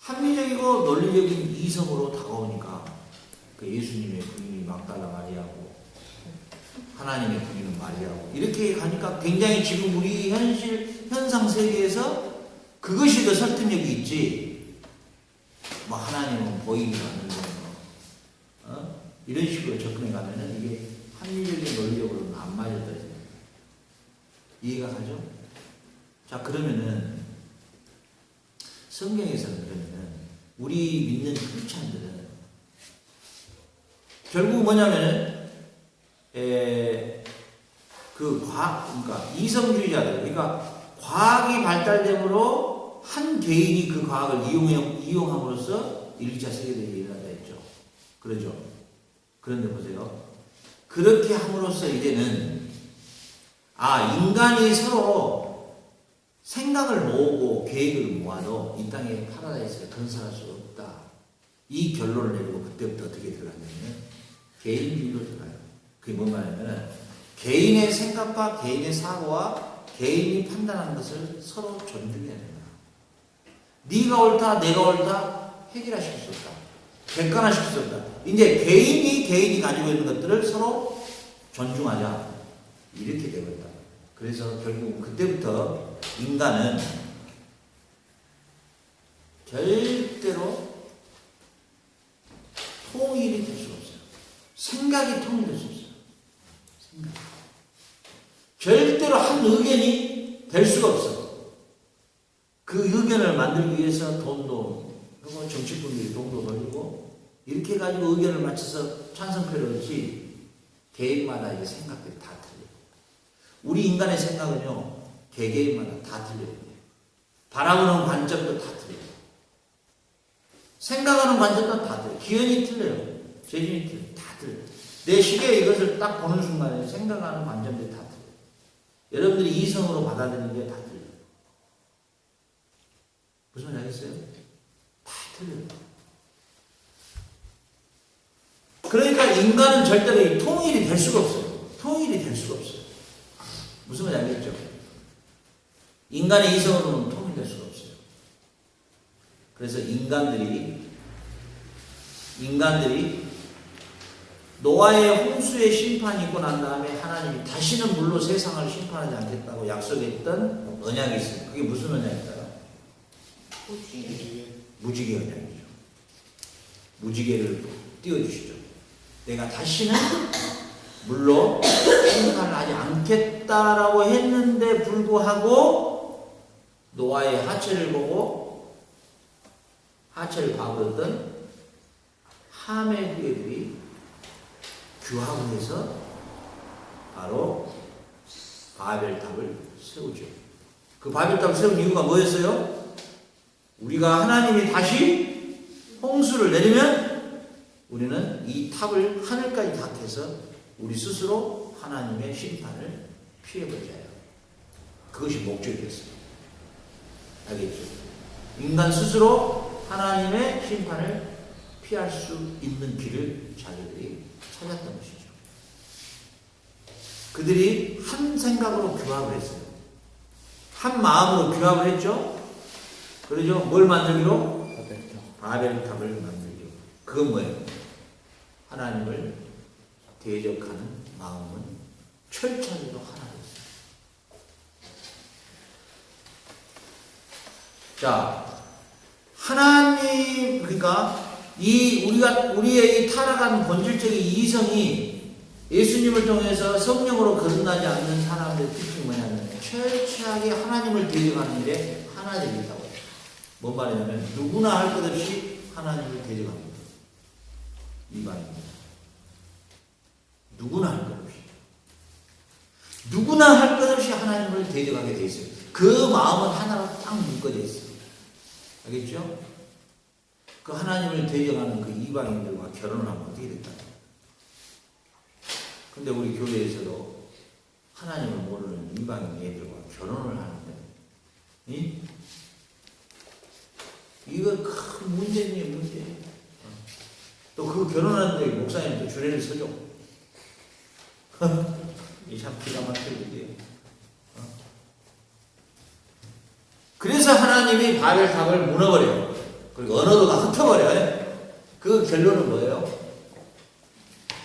합리적이고 논리적인 이성으로 다가오니까 그 예수님의 부인이 막달라 마리아고 하나님의 부인은 마리아고 이렇게 가니까 굉장히 지금 우리 현실 현상 세계에서 그것이 더 설득력이 있지. 뭐 하나님은 보이지 않는다. 어? 이런 식으로 접근해 가면은 이게 합리적인 논리적으로는 안 맞아떨어져요. 이해가 가죠? 자 그러면은 성경에서는 그러면은 우리 믿는 크리스찬들은 결국 뭐냐면은 에, 그 과학 그러니까 이성주의자들 그러니까 과학이 발달됨으로 한 개인이 그 과학을 이용, 이용함으로써 1차 세계대전이 일어났다 했죠. 그러죠. 그런데 보세요. 그렇게 함으로써 이제는 아 인간이 서로 생각을 모으고 계획을 모아도 이 땅에 파라다이스가 건설할 수 없다. 이 결론을 내리고 그때부터 어떻게 들어갔냐면 개인주의로 들어가요. 그게 뭔 말이냐면 개인의 생각과 개인의 사고와 개인이 판단하는 것을 서로 존중해야 된다. 네가 옳다, 내가 옳다 해결하실 수 없다. 객관화시킬 수 없다. 이제 개인이 개인이 가지고 있는 것들을 서로 존중하자. 이렇게 되버렸다. 그래서 결국 그때부터 인간은 절대로 통일이 될 수 없어요. 생각이 통일될 수 없어요. 생각. 절대로 한 의견이 될 수가 없어. 그 의견을 만들기 위해서 돈도 그리고 정치꾼들이 돈도 벌리고 이렇게 해가지고 의견을 맞춰서 찬성표를 얻지 개인마다 이 생각들이 다 틀려요. 우리 인간의 생각은요 개개인마다 다 틀려요. 바라보는 관점도 다 틀려요. 생각하는 관점도 다 틀려요. 기현이 틀려요. 재준이 틀려요. 다 틀려요. 내 시계에 이것을 딱 보는 순간에 생각하는 관점들이 다 틀려요. 여러분들이 이성으로 받아들이는 게 다 틀려요. 무슨 말 알겠어요? 다 틀려요. 그러니까 인간은 절대로 이 통일이 될 수가 없어요. 통일이 될 수가 없어요. 무슨 말인지 알겠죠? 인간의 이성으로는 통일될 수가 없어요. 그래서 인간들이 인간들이 노아의 홍수의 심판이 있고 난 다음에 하나님이 다시는 물로 세상을 심판하지 않겠다고 약속했던 언약이 있어요. 그게 무슨 언약일까요? 무지개 언약이죠. 무지개를 띄워주시죠. 내가 다시는 물로 심판을 하지 않겠다라고 했는데 불구하고 노아의 하체를 보고 하체를 봐버렸던 함의 후예들이 규합을 해서 바로 바벨탑을 세우죠. 그 바벨탑을 세운 이유가 뭐였어요? 우리가 하나님이 다시 홍수를 내리면 우리는 이 탑을 하늘까지 닿게해서 우리 스스로 하나님의 심판을 피해보자 해요. 그것이 목적이었어요. 알겠죠? 인간 스스로 하나님의 심판을 피할 수 있는 길을 자기들이 찾았던 것이죠. 그들이 한 생각으로 규합을 했어요. 한 마음으로 규합을 했죠. 그러죠. 뭘 만들기로? 바벨탑을 만들기로. 그건 뭐예요? 하나님을 대적하는 마음은 철저히로 하나였어요. 자, 하나님 그러니까 이 우리가 우리의 이 타락한 본질적인 이성이 예수님을 통해서 성령으로 거듭나지 않는 사람들의 특징이 뭐냐면 철저하게 하나님을 대적하는 일에 하나 되겠다고 해요. 뭔 말이냐면 누구나 할 것 없이 하나님을 대적합니다. 이반입니다. 누구나 할 것 없이. 누구나 할 것 없이 하나님을 대적하게 돼 있어요. 그 마음은 하나로 딱 묶어져 있어요. 알겠죠? 그 하나님을 대적하는 그 이방인들과 결혼을 하면 어떻게 될까요? 근데 우리 교회에서도 하나님을 모르는 이방인 애들과 결혼을 하는데, 이? 이거 큰 문제니 문제. 또 그 결혼하는데 목사님도 주례를 서줘. 이참 기가 막히게. 그래서 하나님이 바벨 탑을 무너버려요. 그리고 언어도 다 흩어버려요. 그 결론은 뭐예요?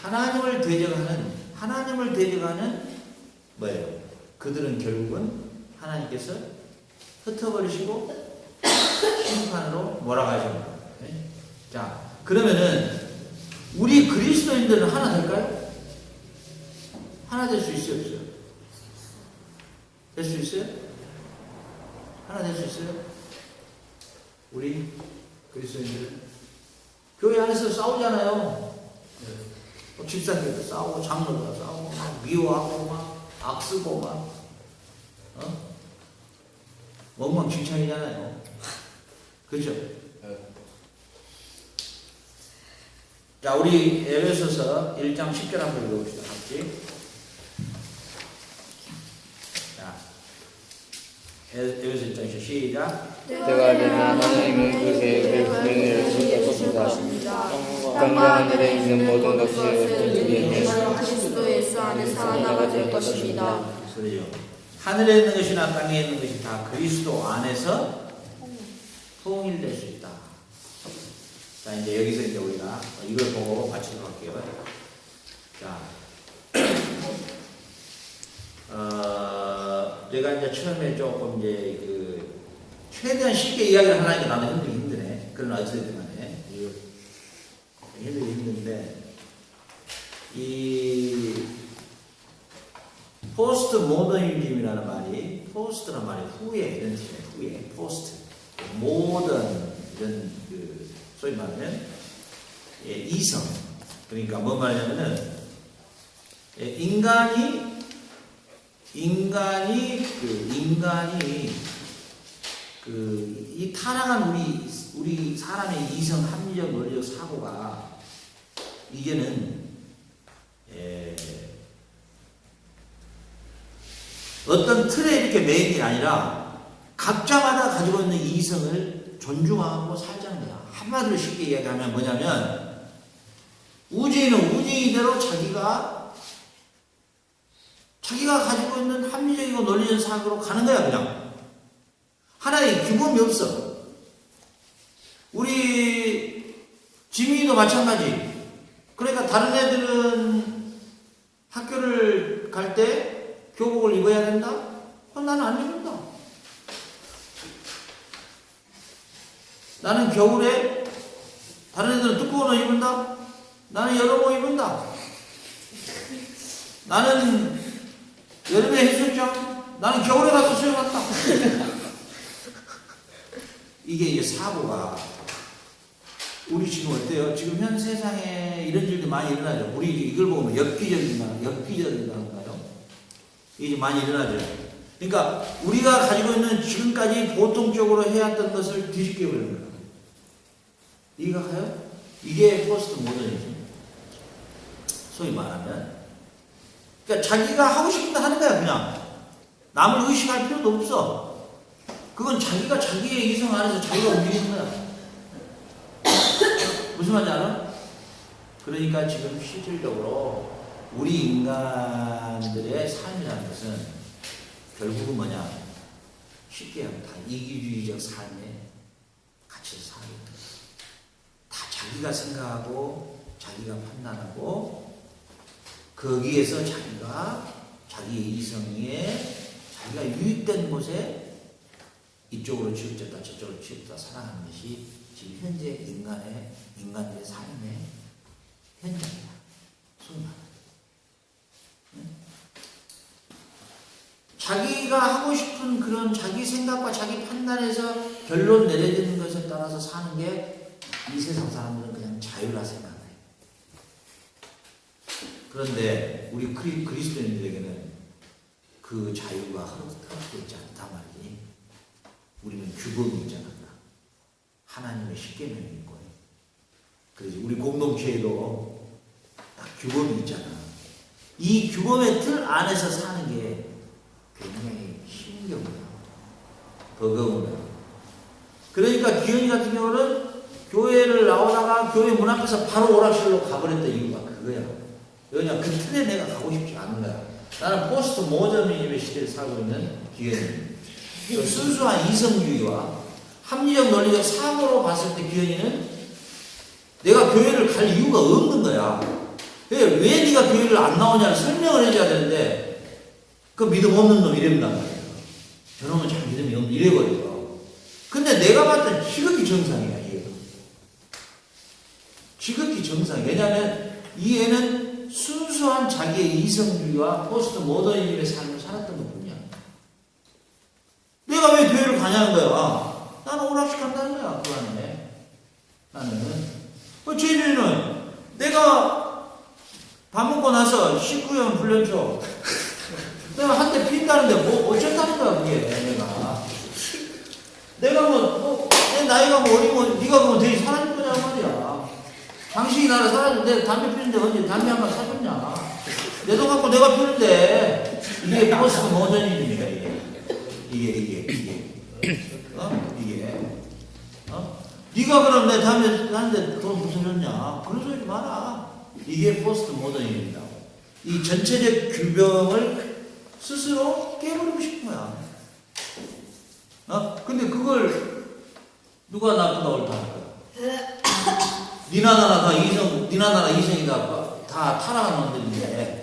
하나님을 대적하는 하나님을 대적하는 뭐예요? 그들은 결국은 하나님께서 흩어버리시고 심판으로 거예요. 네? 자, 그러면은 우리 그리스도인들은 하나 될까요? 하나 될 수 있어요, 없어요? 될 수 있어요? 하나 될수 있어요? 우리 그리스도인들은 교회 안에서 싸우잖아요. 뭐 집사님도 싸우고 장로도 싸우고 막 미워하고 막 악쓰고 막 어? 엉망진창이잖아요. 그죠? 자, 우리 에베소서 1장 10절 한번 읽어봅시다. 같이. 자, 1장 10절 시작. 때가 되면 하나님은 그 계획을 분명히 주셨습니다. 땅과 하늘에 있는 모든 것이 그리스도 그리스도 예수 안에서 하나가 될 것입니다. 소리요. 하늘에 있는 것이나 땅에 있는 것이 다 그리스도 안에서 통일될 수 있다. 자, 이제 여기서 이제 우리가 이걸 보고 마치도록 할게요. 자, 어, 제가 이제 처음에 조금 이제 그 최대한 쉽게 이야기를 하려니까 나도 힘들기 힘드네. 그런 어쨌든 간에. 힘들기 힘든데, 이 포스트 모더니즘이라는 말이 포스트란 말이 후에 이런 뜻이에요. 후에 포스트 모던 이런 그 소위 말하면 예, 이성 그러니까 뭔 말이냐면은 예, 인간이 인간이 그 인간이 그 이 타락한 우리 우리 사람의 이성 합리적 논리적 사고가 이제는 예, 어떤 틀에 이렇게 매인 게 아니라 각자마다 가지고 있는 이성을 존중하고 살자는 거야. 한마디로 쉽게 이야기하면 뭐냐면 우주인은 우주인대로 자기가 자기가 가지고 있는 합리적이고 논리적 사고로 가는 거야 그냥. 하나의 규범이 없어. 우리 지민이도 마찬가지. 그러니까 다른 애들은 학교를 갈 때 교복을 입어야 된다? 어, 나는 안 입는다. 나는 겨울에 다른 애들은 두꺼운 옷 입는다? 나는 여름 옷 입는다. 나는 여름에 해수욕장, 나는 겨울에 가서 수영한다. 이게 사고가 우리 지금 어때요? 지금 현 세상에 이런 일도 많이 일어나죠. 우리 이걸 보면 엽기적이나 엽기적이라는가요? 이게 많이 일어나죠. 그러니까 우리가 가지고 있는 지금까지 보통적으로 해왔던 것을 뒤집게 버리는 거예요. 이해가 가요? 이게 포스트 모더니즘. 소위 말하면. 그러니까 자기가 하고 싶은 거 하는 거야, 그냥. 남을 의식할 필요도 없어. 그건 자기가 자기의 이성 안에서 자기가 움직이는 거야. 무슨 말인지 알아? 그러니까 지금 실질적으로 우리 인간들의 삶이라는 것은 결국은 뭐냐? 쉽게 하면 다 이기주의적 삶에 사는 거예요. 다 자기가 생각하고 자기가 판단하고 거기에서 자기가 자기 이성에 자기가 유익된 곳에 이쪽으로 치우쳤다 저쪽으로 치우쳤다 살아가는 것이 지금 현재 인간의 인간들의 삶의 현장이다. 소위? 자기가 하고 싶은 그런 자기 생각과 자기 판단에서 결론 내려지는 것에 따라서 사는 게 이 세상 사람들은 그냥 자유라 생각해. 그런데 우리 그리, 그리스도인들에게는 그 자유가 허락되어 있지 않단 말이지. 우리는 규범이 있잖아. 하나님의 십계명이 있고. 그래서 우리 공동체에도 딱 규범이 있잖아. 이 규범의 틀 안에서 사는 게 굉장히. 버거운 거야. 그러니까 기현이 같은 경우는 교회를 나오다가 교회 문 앞에서 바로 오락실로 가버렸던 이유가 그거야. 왜냐, 그 틀에 내가 가고 싶지 않은 거야. 나는 포스트 모더니즘의 시대를 살고 있는 기현이. 그 순수한 이성주의와 합리적 논리적 사고로 봤을 때 기현이는 내가 교회를 갈 이유가 없는 거야. 왜, 왜 네가 교회를 안 나오냐를 설명을 해줘야 되는데 그 믿음 없는 놈 이랬단 말이야. 저놈은 참 믿음이 없는 이래버려. 근데 내가 땐 지극히 정상이야, 얘가. 지극히 정상. 왜냐하면 이 애는 순수한 자기의 이성주의와 포스트 모더니즘의 삶을 살았던 것 뿐이야. 내가 왜 교회를 가냐는 거야. 나는 오락실 간다는 거야, 그 안에. 나는. 그 제주는 내가 밥 먹고 나서 식구형 훈련소 내가 한 대 핀다는데 뭐 어쩐다는 거야, 그게 내가. 내가 뭐, 뭐, 내 나이가 뭐 어리고 네가 그러면 되게 사라질 거냐 말이야. 당신이 나를 사라졌는데 담배 피는데 언제 담배 한 번 사 줬냐. 내 돈 갖고 내가 피는데 이게 포스트 모더니즘이야 이게. 이게 이게 이게. 어? 이게. 어? 네가 그럼 내 담배 하는데 돈 무슨 줬냐. 그런 소리 마라. 이게 포스트 모더니즘이다. 이 전체적 규범을 스스로 깨버리고 싶은 거야. 어? 근데 그걸 누가 나쁘다 옳다 할 거야? 니나 나나 다 이성, 니나 나나 이성이다 다 타락한 놈들인데